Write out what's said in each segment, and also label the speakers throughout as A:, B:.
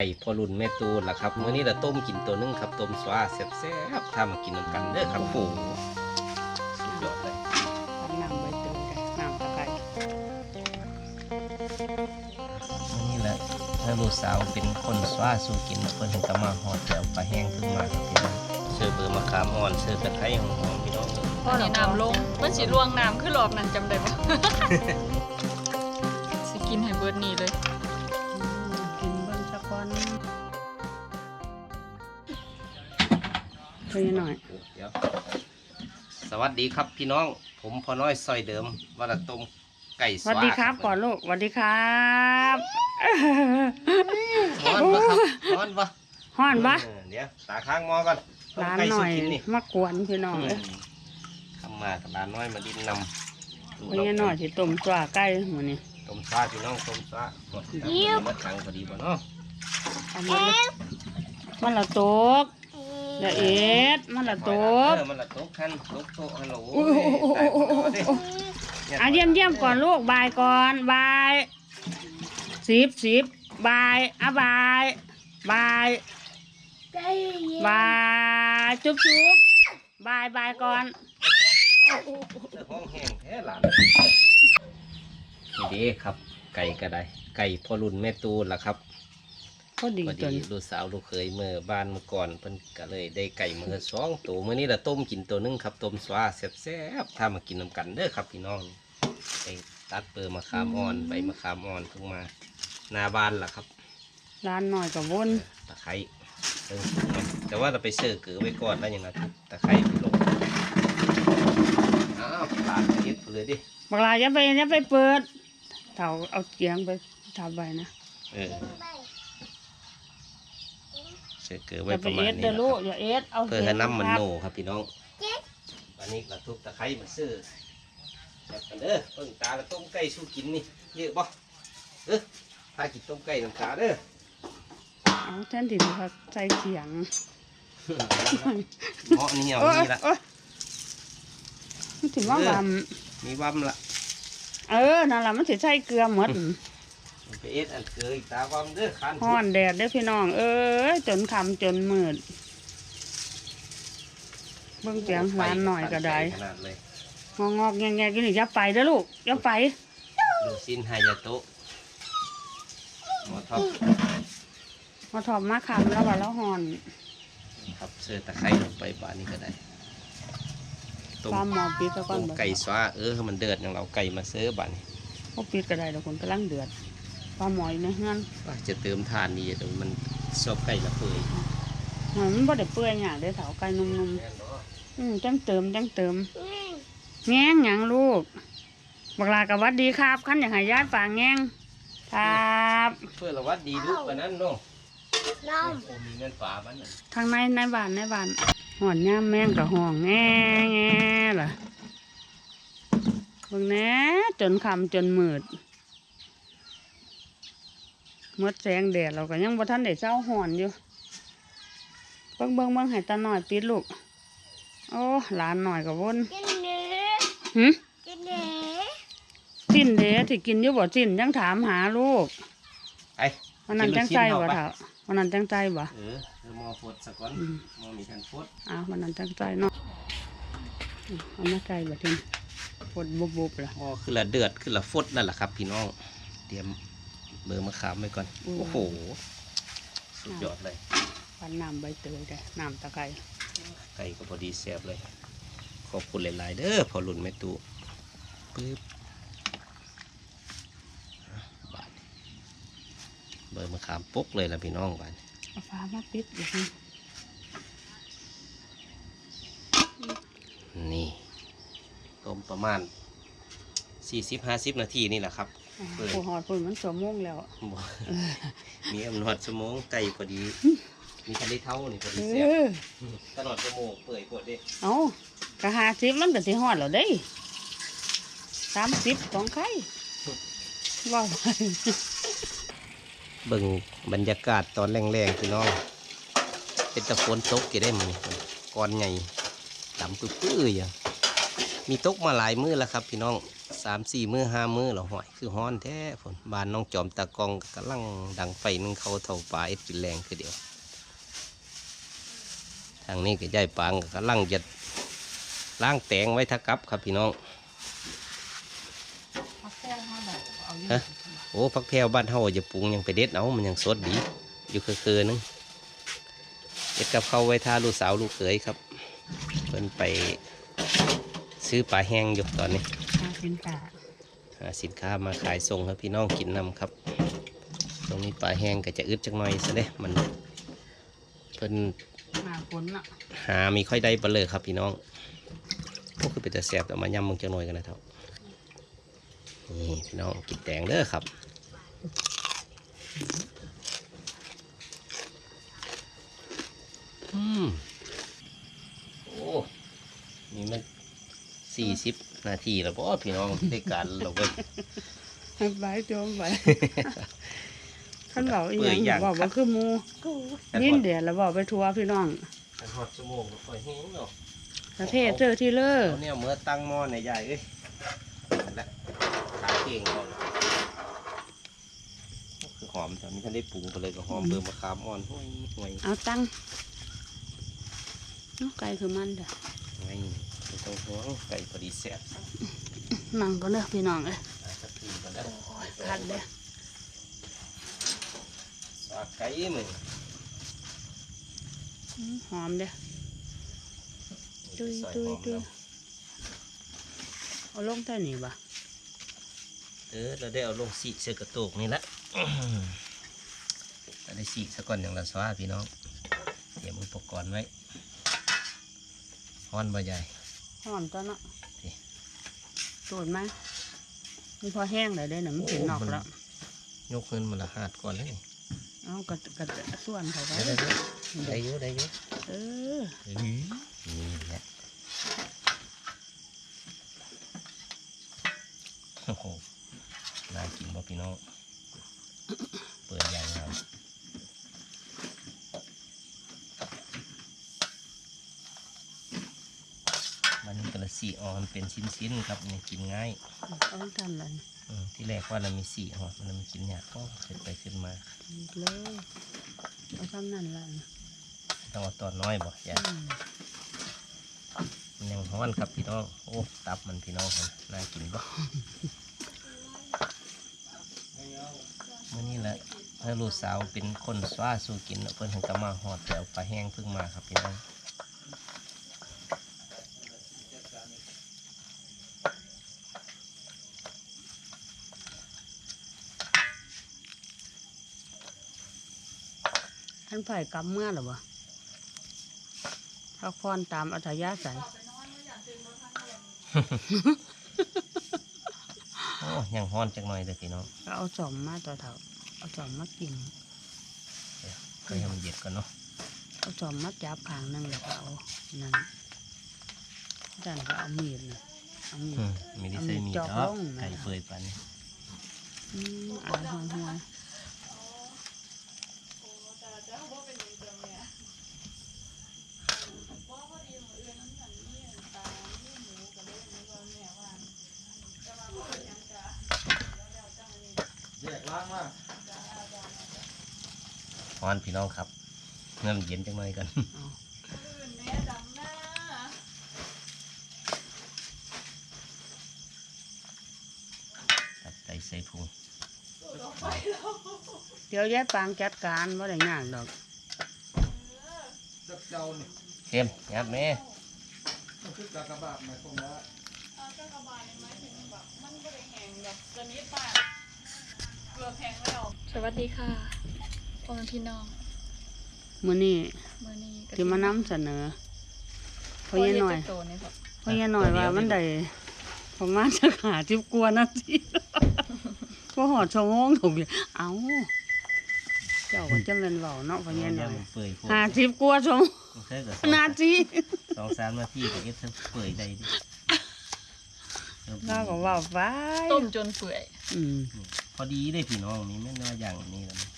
A: ไก่พอรุ่นแม่ตูนล่ะครับมื้อนี้เราต้มกินตัวหนึงครับต้มสวาแซ่บๆถ้ามากินน้ำกันเด้อครับโอ้โหสุดยอดเลย
B: ทำน้ำใบเตยได้น้ำตะไคร้
A: มื้อนี้แหละถ้าลูกสาวเป็นคนสวาสู่กินแล้วเพิ่นถึงก็มาฮอดแล้วปลาแห้งขึ้นมาครับพี่น้องเสิร์ฟเบอร์มะขามอ่อนเสิร์ฟตะไคร้หอมๆพี่น้อง
C: ตอนนี้น้ำลงมันสิลวงน้ำขึ้นรอบนั้นจำได้ปะ เฮ้
B: ยหน่อย
A: เดี๋ยวสวัสดีครับพี่น้อง ผมพอน้อยซอยเดิมว่าละต้มไก่
B: ส
A: ส
B: วัส
A: วา
B: ดีครับก่อนลูกสวัสดีครับ
A: ร้อนปะครับร้อนปะ
B: ฮ้อนปะ
A: เออเดี๋ยวตาข้างหมอก่อนต้ม
B: ร้าน
A: ไก่
B: หน่
A: สุ
B: อย
A: กินนี่
B: มากวนพี่น้องเลย
A: ทำมากับร้านน้อยมาดินนำดู
B: เฮ้ยหน่อยสิต้มตัวไก่หมูนี่
A: ต้มซาพี่น้องต้มซาหมดแล้วมัดขังพอดีบ่เนาะ
B: เอามาเลยมันละตก ละเอ็ดมันละตก
A: เออมันละตกคันตกโต๊ะฮัลโหล
B: โอ้โหโอ้โหโอ้โหโอ้โหอะเยี่ยมเยี่ยมก่อนลูกบายก่อนบายสิบสิบบายอะบายบายบายจุ๊บจุ๊บบายบายก่อน
A: เสื้อห้องแห้งแท้หลานนี่เด้ครับ ไก่ก็ได้ ไก่พ่อรุ่นแม่ตูนล่ะครับ
B: พอดี
A: พอ
B: จ
A: ดี
B: น
A: ลูกสาวลูกเคยเมื่อบ้านเมื่อก่อนเพิ่นก็เลยได้ไก่มือสองตัวมื้อนี้ละต้มกินตัวหนึงครับต้มสวาแซ่บๆถ้ามากินน้ำกันเด้อครับพี่น้องไปตัดเปลือกมะขามอ่อนใบมะขามอ่อนเพิ่งมาหน้าบ้านล่ะครับ
B: ร้านหน่อยกับวน
A: ตะไคร้เออแต่ว่าเราไปเสิร์ฟเกลือไว้ก่อนแล้วยังไงตะไคร้ไปลงอ้าวปาดเก็บเลยดิ
B: บักลาอย่าไปอย่าไปเปิดเถาเอาเกียงไปทำใบนะ
A: เออ เสิร์ฟเกลือ
B: อ
A: ไว้
B: ย่า
A: ป
B: ไประ
A: มา
B: เอ็
A: ณ
B: ด
A: นี้
B: เด้อ
A: นะ
B: ลู
A: ค
B: ก
A: รับ
B: อย่าเอ็ดเอา
A: เพื่อให้น้ำมัน
B: ครับ
A: โนครับพี่น้องวันนี้เราทุบตะไคร้มาซื้อแบบกันเด้อเพิ่งตาละต้มไก่สู้กินนี่เยอะบ่เออพากินต้มไก่น้ำตาเด้อ
B: เอาแทนที่จะใส่เสียง
A: เหมาะนี่เอา
B: โอ้ย
A: นี่ละ
B: โอ้ยมันถึงว่า
A: เออ
B: ว
A: มีวัมละำ
B: เออนั่นแหละมันสิใส่เกลือหมด
A: ไปเอ็ดอันเกลืออีกตาวัมเด้อคัน
B: ฮ้อนแดดเด้อพี่น้อง เอ้ยจนคำจนมืดเบิ่งเสียงร้านหน่อยก็ได้
A: ขนาดเลย
B: งอกงอกๆแงงแงๆกินอย่าไปเด้อลูกอย่าไป
A: ดูสินไฮายาโตะหมอท็อป
B: มาถอมมาคำแล้วว่าแล้วฮ้อน
A: ครับเสื้อตะไคร้ลงไปบานนี้ก็ได้ต้ม
B: ปลาหมอปิดซะก่อ
A: ต้
B: น
A: ม
B: บ่
A: ไก่สวาเออให้มันเดือดอย่างเราไก่มาเสื้อบานนี้
B: บ่ปิดก็ได้ดอกคนกำลังเดือด ปลาหมออยู่ในเฮือน
A: ว่าจะเติมทานดีเดี๋ยวมันชอบไก่ละเปื่อย
B: มันบ่ได้เปื่อยหยังได้อเถาไก่นุ่ม
A: แม่นบ่
B: ๆอืมจังเติมจังเติมแงงหยังลูกบักลากับวัดดีครับคันอยากให้ญาติฝากแงงครับ
A: เพื่อละวัดดีลูกกว่านั้นเนาะน้องมีเงินฝาบ้านนั่น
B: ทางในในบ้านในบ้านหอนย่ามแม่งกับห้องแง่แง่ล่ะเบิ่งแหน่จนคำจนมืด หมดแสงแดดเราก็ยังบ่ทันได้เจ้าหอนอยู่เบิ่งเบิ่งเบิ่งให้ตาหน่อยปิดลูก โอ้หลานหน่อยกับวน
D: กินเนื้อ
B: หึ
D: กินเนื้อ
B: สิ้นเด้ที่กินอยู่บ่สิ้นยังถามหาลูก
A: ไอ้
B: วันนั้นจังใจบ่เถอะวันนั้นจังใจบ่
A: เออเออหมอฟดสักก่อน
B: อืม
A: หมอมีการฟด
B: อ้าววันนั้นจังใจเนาะอืมเอามาใจบ่ทินปวดบุบบุบๆล่ะ
A: อ๋อคือละเดือดคือละฟดนั่นแหละครับ พี่น้องเตรียม เบอร์มะขามไว้ก่อน
B: อืม
A: โอ้โห สุดยอดเลย
B: ปันน้ำใบเตยได้น้ำตะไคร้
A: ไก่ก็พอดีแซ่บเลย ขอบคุณหลาย ๆ เด้อพอหลุนแม่ตู้ปึ๊บอะบาดเบอร์มะขามปุ๊กเลยล่ะพี่น้องบาด
B: เอาฟ้ามาปิดอีกที
A: นี่ ต้มประมาณ 40-50 นาทีนี่แหละครับ
B: อ่า
A: เปิด
B: ผู้หอดปุ่นมันสวมโมงแล้ว
A: บ่มีอำนวดสมองไก่พอดี มีทะเลเท่านี่พอ
B: เอ
A: ดีแซ่บ
B: อ
A: ตลอดชั่วโมงเปื่อยปวดเด้
B: เอากะหาสิบมันก็สิหอดแล้วเด้สามสิบของใครว้าว
A: เบิ่งบรรยากาศตอนแรงๆพี่น้อง เป็นตะฝนตกกี่ได้มั้ยก้อนใหญ่ดำปื้อๆอย่างมีตกมาหลายมื้อแล้วครับพี่น้องสามสี่มือห้ามือเราหอยคือฮ้อนแท้ฝนบานน้องจอมตะกองกำลังดังไฟหนึงเขาเท่าปลาเอ็ดกินแรงคือเดียว ทางนี้ก็ย่ายปางกำลังจะล้างแตงไว้ทะกับครับพี่น้องฮะโอ้พักแพรวบ้านเฮาจะปรุงยังไปเด็ดเอามันยังสดดี อยู่คือคือๆนึงเด็ดกับเขาวไว้ทาลูกสาวลูกเขยครับเพิ่นไปซื้อปลาแห้งอยู่ตอนนี้
B: ห้า สินค้า
A: หาสินค้ามาขายส่งให้พี่น้องกินนำครับ ตรงนี้ปลาแห้งก็จะอึดจักหน่อยซะเด้มันเพิ่น
B: มาฝนเนาะ
A: หามีค่อยได้ปลาเลยครับพี่น้องพวกคือเป็นแต่แสบแต่มายำมึงจักหน่อยกันนะเท่านี่พี่น้องกินแตงเด้อครับอืมโอ้นี่มันสี่สิบนาทีแล้วป่พี่น้องได้การเราเว้ย
B: ใบจมไปขันเบาอี
A: เปื่อย
B: ห
A: ย่า
B: ยังงบอกว่าคือหมู
D: กู
B: ยินเดียวแล้วบอกไปทัวร์พี่น้อง
A: อันหอดชั่วโมงแล้วค่อยแห้งเนาะ
B: ประเทศเจอที่เลอ
A: เอาเนี่ยเมื่อตั้งหม้อในใหญ่เอ้ยนั่นแหละขาเก่งก่อนคือหอมแต่ไม่ทันได้ปรุงไปเลยก็หอมเบอร์มะขามอ่อนห้วยห้วย
B: เอาตังเนาะไก่คือมันเด้อ
A: ไงไม่ต้ องห่วงไก่พอดีแซ่บ
B: นั่งก็เด้อพี่น้องเอ้ย
A: อาสักทีก็ได้
B: คัดเด้อ
A: สาไก่มึง
B: อืมหอมเด้อจุย
A: ใส่
B: จุย
A: หอม
B: จุย
A: แล้ว
B: เอาลงใต้นี่บ่
A: เออเราได้เอาลงสีเสือกระโตกนี่ละเราได้สีซะก่อนอย่างละสวาพี่น้องเตรียมอุปกรณ์ไว้ฮ้อนบ่ใหญ่
B: หอมตัวเนาะ
A: นี่
B: ตูดไหมมันพอแห้งเลยเด้อเนี่ยมันเป็นนอกแล้ว
A: ยกเงินมาละหาดก่อนเลยนี่
B: เอากระกระส่วนเขาไว้
A: ได้ได้ได้เยอะได้เยอะ
B: เออ
A: นี่แหละโอ้โหน่ากินบ่พี่น้อง เปิดอย่างงามมันก ระสีออนเป็นชิ้นๆครับนี่กินง่าย
B: เอาทำเลย
A: อืมที่แรกว่าเรามีสีหอดมันมันกินยากก็ขึ้นไปขึ้นมา
B: เลยเอาทำนั่นละ
A: ต้องเอาตอนน้อยบ่อย่า
B: อืม
A: มันยังร้อนครับพี่น้อง โอ้ ตับมันพี่น้องครับน่ากินบ่เมื่อนี้แหละเพื่อลูกสาวเป็นคนสว้าสู้กินเนาะเพิ่นถึงกมาหอดแต่เอาปลาแห้งเพิ่งมาครับพี่น้องา
B: นไผ่กำเมื่อหรอวะพักผ่อนตามอัธยาศัย
A: โอ้ยังร้อนจักหน่อยเด้อพี่น้อง
B: ก็เอาจอมมาตัวเถาเอาจอมมากิน
A: เดี๋ยวก็ให้มันเย็นก่อนเนาะ
B: เอาจอมมาจับขางหนึงแล้วก็เอานั่นดันก็เอามีดนะเอามีด
A: อืมไม่ได้ใส่มีด
B: จอก
A: ดอก
B: ลงนะ
A: ไก่เปื่อยปานนี้
B: อืมเอาหัวหั ว
A: ร้อนพี่น้องครับเงินเย็นจังหน่อยกัน
B: เอา
A: ตัดไตใส่พุง
B: เดี๋ยวยายปางจัดการว่าได้ยากดอก
A: เข้มยับแม่
C: เอากระบาดนี่หมายถึงแบบมันไม่ได้แห้งแบบจะนิดมาก เกือบแห้งแล้วสวัสดีค่ะพ่อแม่พี่น้อง
B: มื้อนี้
C: มื่อนี้ก็
B: ที่มานำเสนอเพราะยายหน่อย
C: โตนี่ครับ
B: เพราะยายหน่อยว่ามันได้ประมาณจะขาจิบกวนนาทีก็หอดชั่วโมงถูกเลยเอ้าเจ้าก็จะเป็นเบาเนาะเพราะยายหน่อย
A: เปื่อยพวก
B: หาจิบกวนชั่วโมง
A: เคยกับสอง
B: นาที
A: สองสามนาทีก็เอ็ดทั้งเปื่อยได้ดิ
B: เราก็เว่าไป
C: ต้มจนเปื่อย
B: อืม
A: พ อดีได้พี่น้องมีแม่น้อยอย่างนี้แล้วนี่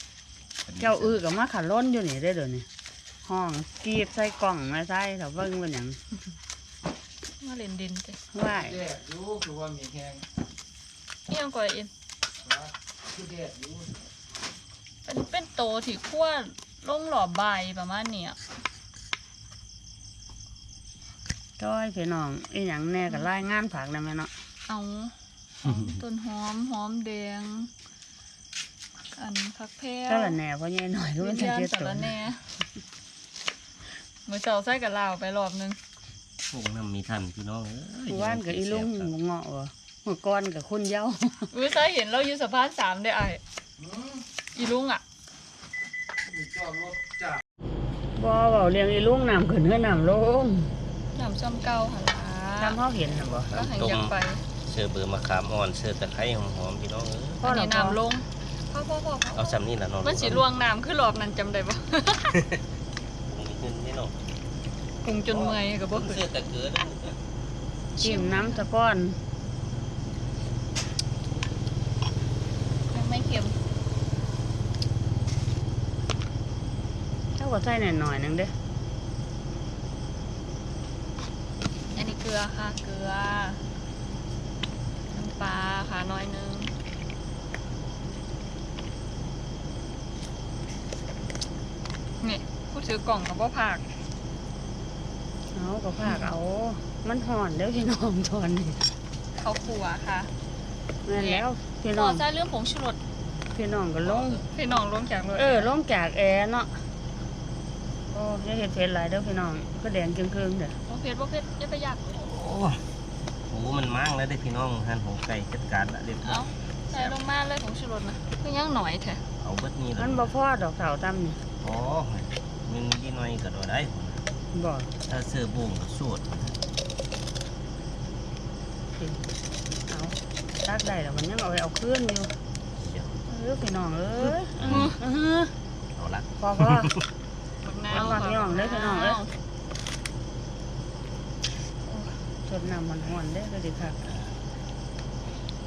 A: พดี
B: เจ้าอื้อกับมาขันล้นอยู่นี่ได้อเดี๋ยวนี้ห้องกรีดใส่กล่องมาใส่ถ้าเบิ่งเป็นหยัง
C: มาเล่นดินเต้
B: ว่า
E: แยกอยู่คือว่ามีแห้ง
C: เอี่ยงกว่าอิน
A: คือแดดอยู่
C: เป็นเป็นโตที่ขั้วลงหลอบใบประมาณเนี้ย
B: จ้อยพี่น้องอีหยังแน่ก็รายงานผักได้ไหมเนาะ
C: เอา ต้นหอมหอมแดง อันผักแพร
B: ก็ละแหน่เพราะใหญ่หน่อยก็
C: วิ
B: ไม่
C: ญ
B: ใช่
C: ญาณ
B: เจ็ด
C: สา
B: ตัว
C: รแหน่มือเสาใส่กับลาวไปรอบนึง
A: พวกน้ำมีทันพี่น้องเอ้ย
B: ว่านกับอีลุงเงาะวะเมื่อก่อนกับคุณเหย้า
C: อุ้ยใส่เห็นเราอยู่สะพานสามได้ไออีลุงอะ
A: จอดรถจาก
B: บ่เบาเรียงอีลุงน้ำขึ้นเฮือน้ำลง
C: น้ำซ้ำเก่าหนละ
B: น้ำเขาเห็นน่ะบ่
C: ก็หันอยากไป
A: เชื่ อเบอร์มะขามอ่อนเชื่อตะไคร้หอมๆพี่น้องเอ้ย
B: พ่อ
C: อัน
B: เรา
C: นี้น้ำลงพ่อพ่อพ่อพ่อ
A: เอาซ้ำนี่ละน้อง
C: มันสีลวงน้ำขึ้นรอบนั้นจำได้ปะ
A: มีขึ้นนี่น้อง
C: คงจนเมื่อยกับบ่ขึ้น
A: เชื่อตะเกือเด้อ
B: จิ้มน้ำสะก้อน
C: ไม่เค็ม
B: เท่ากับใส่หน่อยๆหนึงเด้อ
C: อันนี้เกลือค่ะเกลื ถือกล่องกับว่าผัก
B: เอากับผักเอา มันห่อนเด้อพี่น้องตอนนี้
C: เขาขัวค่ะ
B: แม่นแล้วพี่
C: ต่
B: น้
C: อ
B: อง
C: ใส่เรื่องผงชูรส
B: พี่น้องก็ลง
C: พี่น้องลงจากรถ
B: เออลงจากแอร์เนาะโอ้ยาเห็ดเผ็ดหลายเด้อพี่น้องก็แดงเกลืองๆเด้อ
C: บ่เผ็ดบ่เผ็ดอย่าไปอยาก
A: โอ้โหมันมั่งแล้วได้อพี่น้องหันของไก่จัดการละเรียบร้อ
C: เอา
A: ย
C: ใส่ลงมาเลยผงชูรสนะคือยังหน่อยแท้
A: เอาเบิดนี่ละ
B: มันบ่พอดอกเสาตั้มนี่
A: อ๋อ มันดีหน่อยก็ดได้
B: บ่
A: ถ้าเสื้อบุ้งก็สูตร
B: เอาตักได้แล้วมันยังเอาไปเอาคืนอยู่
A: เดี๋ยว
B: เออพี่น้องเอ้ยเออเออ
A: เอาละ
B: พอพอ
C: บักนาว
B: เอามาพี่น้องเด้อพี่น้องเอ้ยจดน้ำมันห่อนเด้อก็ดีค่ะ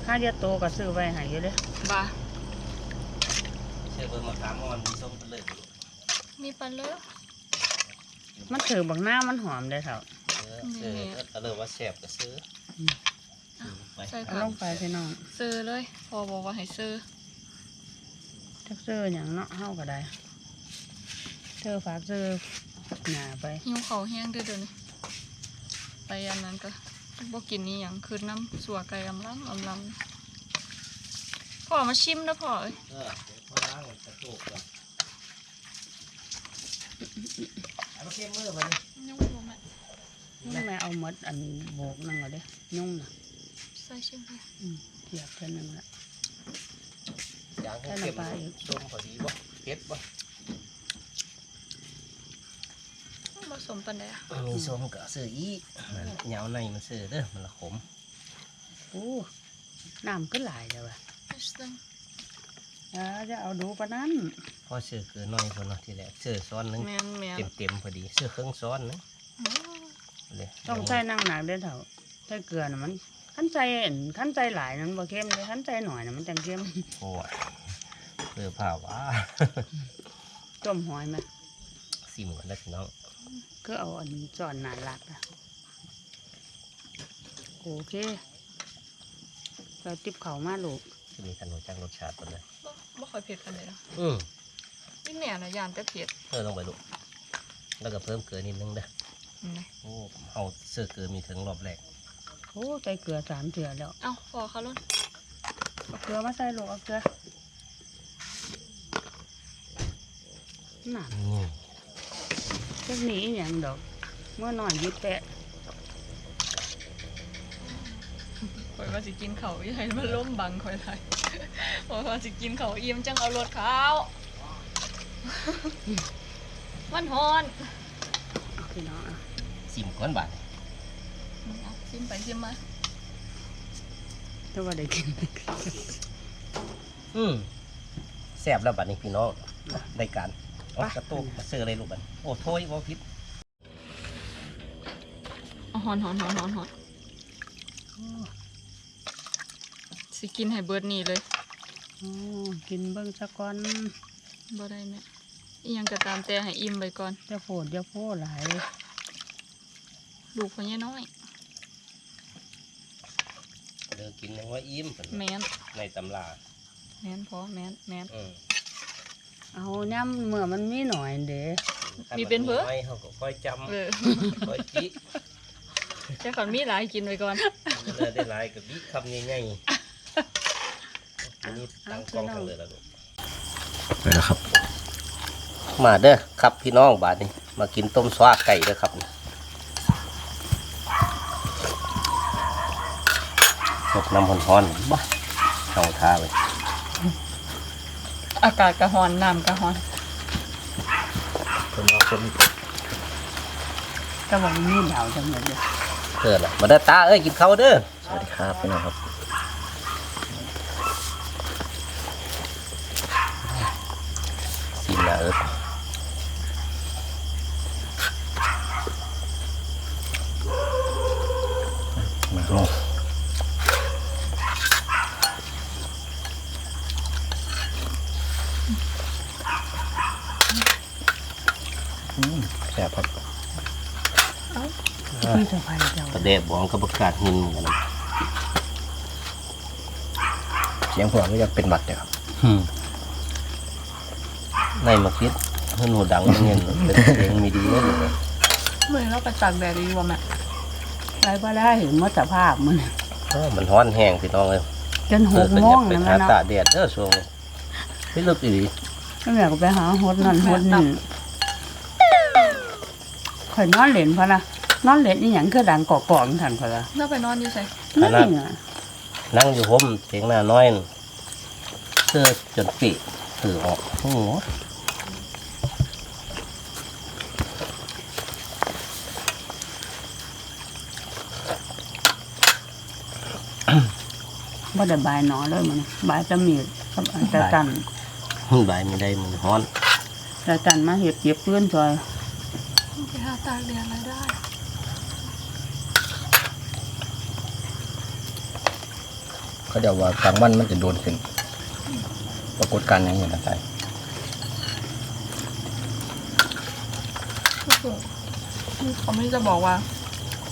B: ข้าเดียวโตก็ซื้อไว้ให้อยู่เด้อ
C: บ่า
A: เสื้อเบอร์มะขามอ่อนมีส้มไปเลย
C: มีปลาเลือ
B: มันถือบักหน้ามันหอมเด้อเถ่า
A: เออเสื้อก็เลยว่าแซ่บก็ซื้อไป
C: ใส่
B: เอา
C: ผั
B: ล
C: ก
B: งไปพี่น้อง
C: ซื้อเลยพอบอกว่าให้ซื้อ
B: จักซื้ออย่างเนาะเฮาก็ได้เธอฝากซื้อหนาไป
C: หิวเขาวแห้งเด้อเดี๋ยวนี้ไปอันนั้นก็บ่กินนี่หยังคือน้ำสัวไก่อำลำอำลำพ่อมาชิมนะพ่อเอ้ย
A: เออเดี๋ยวพอล้างกระโตกก่อน เอามาเข้มมือมานี่
C: ยังบ่รู้แม่
B: นี่แม่เอาหมดอันโบกนั่งเอาเด้อยุ่งน่ะ
C: ใส่ชิมไป
B: อืมเทียบเท่านึงละ
A: ยางให้เข้มส้มพอดีบ่เผ็ดบ่
C: ผสมปันใดอะ
A: มีส้มก็ซื้ออีกนั่นเหนียวในมันซื้อเด้อมันละขม
B: โอ้น้ำก็หลายแล้วว่ะ
C: ซึ่ง
B: อ่าจะเอาดูปะนั้น
A: พอซื้อคือน้อยคนเนาะทีแรกซื้อซ้อนหนึง
C: แม่นแม่น
A: เต็มเต็มๆพอดีซื้อเครื่องซ้อนหนึง
C: โอ้
A: เลย
B: ต้องใส่นั่งหนักเด้อเถ่าใส่เกลือน่ะมันขั้นใส่อันขั้นใส่หลายนั้นบ่เข้มเลยขั้นใส่หน่อยน่ะมันจังเข้ม
A: โอ้ยเพื่อผ้าว่า
B: ต้มหอยไหม
A: ซิมกันแล้วพี่น้อง
B: ก็เอาอันนี้จอนหนาลักอะโอเคเราติบเขามาลูก
A: จะมีขนมจังรสชาติตัวเลย
C: บ่บ่ค่อยเผ็ดปานใดหรอก
A: อืม
C: นี่แม่น่ะย่านแต่เผ็ด
A: เพิ่มลงไปลูกแล้วก็เพิ่มเกลือนิดนึงเด้อ
C: นี่ไง
A: โอ้เอาเสื้อเกลือมีถึงรอบแรก
B: โอ้ใส่เกลือสามเถื่อแล้ว
C: เอ้าพอเขาลุ้น
B: เอาเกลือมาใส่ลูกเอาเกลือน่ะ
A: นี่
B: เทคนิคอหย่างดอก เมื่อหน่อยยิบแปะ
C: ข่อยว่าสิกินเขาวอย่าให้มันล้มบังข่อยได้ข่อยว่าสิกินเขาวอิ่มจังเอารถเขาว มันฮ้อน
B: เอาพี่น้องอะ
A: ซิมก้อนบาท
C: เอาชิมไปชิมมา
B: ถ้าว่าได้กิน
A: อืมแซ่บแล้วบัดนี้พี่น้องได้การเอากระตุกเสื้ออะไรลูกบัดโอ้โทยบ่ผิด
C: เอาฮ้อนฮ้อนฮ้อนฮ้อนฮ้อนสิกินให้เบิดนี่เลย
B: โอ้กินเบิ้งสักก่อน
C: บ่ได้แม่อีห ยังก็ตามแต่ให้อิ่มไปก่อน
B: จะโผดจะโพดหลาย
C: ลูกพ่อใหญ่น้อย
A: เด้อกินยังว่าอิ่มเพิ่น
C: แมน
A: ในตำรา
C: แมนพอแมนแมน
A: อืม
B: เอาย่ำเมื่อมันมีหน่อยเด้
C: มีเป็นเพิ่น
A: ไม่เขาก็ค่อยจ
C: เออำ
A: ค่อยจิ
C: แค่ก่อนมีหลายกินไว้ก่อน
A: เลยได้หลายกับบิคำใหญ่ๆอันนี้ตั้งกล้องทางเลยแล้วลูก
E: ไปแล้วครับ
A: มาเด้อครับพี่น้องบาดนี้มากินต้มสวาไก่เด้อครับสดน้ำร้อนๆบ้าเอาท่าเลย
C: อากาศกระหอนน้ำกระหอน
E: คนเราคน
B: ก็บอกมีดาวจังเลยเด้อ
A: เออละมาเด้อตาเอ้ยกินข้าวเด้อ
E: สวัสดีครับพี่น้องครับ
A: กินนะเออ
E: มาลงอืมแซ่บครับ
B: พี่จะไปเจ้า
A: ประเดะบองกับประกาศหินเหมือนกันนะ
E: เสียงพวกก็จะเป็นบัตรเลยครับ
A: อืมในมาคิดเพื่อนหูดังเงี้ยเป็นเสียงมีดีเลยลูก
C: เมื่อเราไปตากแดดดีกว่าแม่
B: ไรบ่ได้เห็นหมดสภาพมัน
A: เออมันร้อนแห้งพี่น้องเลย
B: จนห
A: เออกเป็น
B: โม
A: ง
B: นะ
A: หา
B: แม่เนาะ
A: ตาแดดเด้อช่วงนี้ไม่ลึกอีหลี
B: ก็อยากไปหาหดนั่นหดนี่ข่อยนอนเล่นพะนะ นอนเล่นนี่หยังคือดังกอกๆทันพะละ
C: เราไปนอนอยู่ใส่
B: นี่น่ะ
A: นั่งอยู่ห่มเถียงหน้าน้อยน่ะเสื้อจนปีกถือออกโอ้โห
B: บ่ได้บายหนอเลยมันบายจะมีดกับอันตะตัน
A: มันใบไม่ได้มันร้อน
B: ตะตันมาเห็บเก็บเพื่อนซอย
C: ไปหาตากแดดอะไรได้
E: เขาเดี๋ยวว่ากลางวันมันจะโดนขึ้น ปรากฏการณ์อย่างนี้นะใช่
C: เขาไม่จะบอกว่า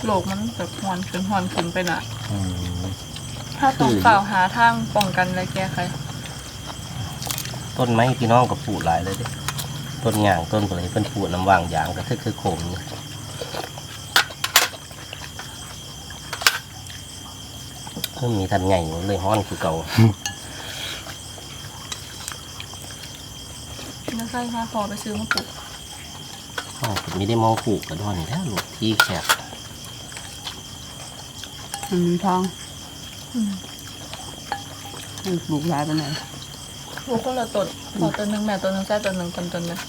C: โลกมันแบบหอนขึ้นหอนขึ้นไปน่ะ
E: อืม
C: ถ้าต้องกล่าวหาทางป้องกันและแก้ไข
A: ต้นไม้พี่น้องก็ปลูกหลายเลยเด้ต้นหย่างต้นอะไรเพิ่นปลูกน้ำว่างยางก็คือคือโขมนี่ เพิ่นมีทันใหญ่เลยฮ้อนคือเก่า
C: แล้วใส่มาพอไปซื้อมาปลูก
A: อ๋อผมไม่ได้มองปลูกกระดอนนี่แท้ลูกที่แคบ
B: อืมทอง
C: อืม
B: ปลูกหลายไปไหนใด
C: ปลูกคนละต้นพอต้นหนึ่งแม่ต้นหนึ่งใส่ต้นหนึ่งต้นต้นหนึ่ง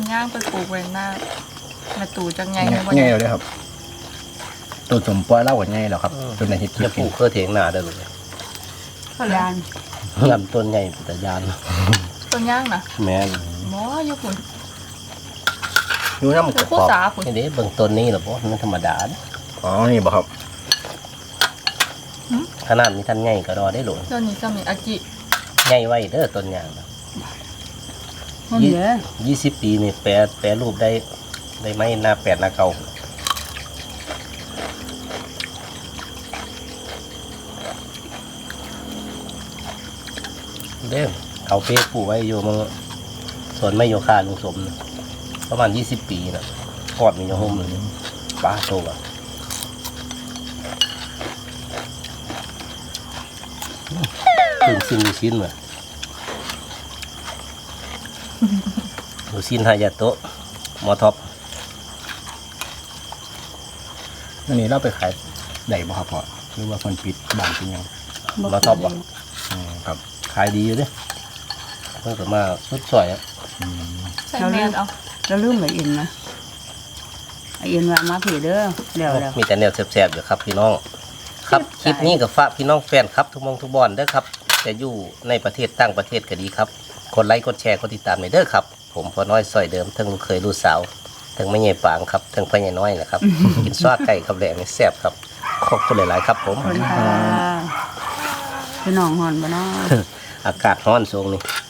C: นย่างไปปลูกไว้หน้าแม่ตู่จังไง
E: ง่าย
C: เนี่ยวัน
E: ง่าย
C: นี้
E: เลยครับ ตัวสมปล่อยเล่ากันง่ายแล้วครับจนในฮิต
A: จะปลูกเพื่อเถียงนาได้เลย
B: ยาน
A: ลำต้นใหญ่แต่ยาน
C: ต้นย่างนะ
A: แม่น
C: หมออยู่ฝุ่น
E: อยู่น้ำก
C: เป็
E: ร
C: นผู้
E: อบ
C: สาฝุ่น
A: นี่เด้เบิ่งต้นนี้หรอบ่มันธรรมดาเด้
E: อ๋อนี่บ่ครับ
A: ขนาดมีทันใหญ่ก็รอได้หลน
C: ต้นนี้จะมีอากิ
A: ใหญ่ไว้เด้อต้นยาง
B: มันเยอะ
A: ยี่สิบปีนี่แปรแปรรูปได้ได้ไหมหน้าแปดหน้าเก่าเด้อเอาเป๊กปลูกไว้อยู่มังสวนไม้โยคาลุงสมน่ะประมาณยี่สิบปีนะกอดมีโยห่มเลยป้าโตอะถึงสิ้นลูกชิ้นว่ะลู กชิ้นฮายาโตะหมอท็อป
E: อันนี้เราไปขายได้บ่ครับพ่อหรือว่าคนปิดบ้านเป็นยัง
A: หมอท็อปอะ
E: อืมครับ
A: ขายดีอยู่เด้เพิ่งก็มาสุดสวยอะ
E: อืม
C: ใส่แมสเอา
B: แล้วลืมไอ้เอ็นนะไอ้เอ็นว่ามาผีเด้อเดี๋ยวเดี๋ยว
A: มีแต่แนวแสบๆอยู่ครับพี่น้อง ครับคลิปนี้กับฝากพี่น้องแฟนครับ ทุกหมองทุกบอนเด้อครับจะอยู่ในประเทศต่างประเทศก็ดีครับกดไลค์กดแชร์กดติดตามในอยเด้อครับ ผมพอน้อยซอยเดิมทั้งลูกเคยลูกสาวทั้งไม่ใหญ่ปางครับทั้งพ่อใหญ่น้อยนะครับ กินซอสไก่กับแหลงนี่แซ่บครับขอบคุณหลายๆครับผม
B: คนค่ะพี่น้องหอนบ่เนาะ
A: อากาศร้อนช่วงนี้
B: อ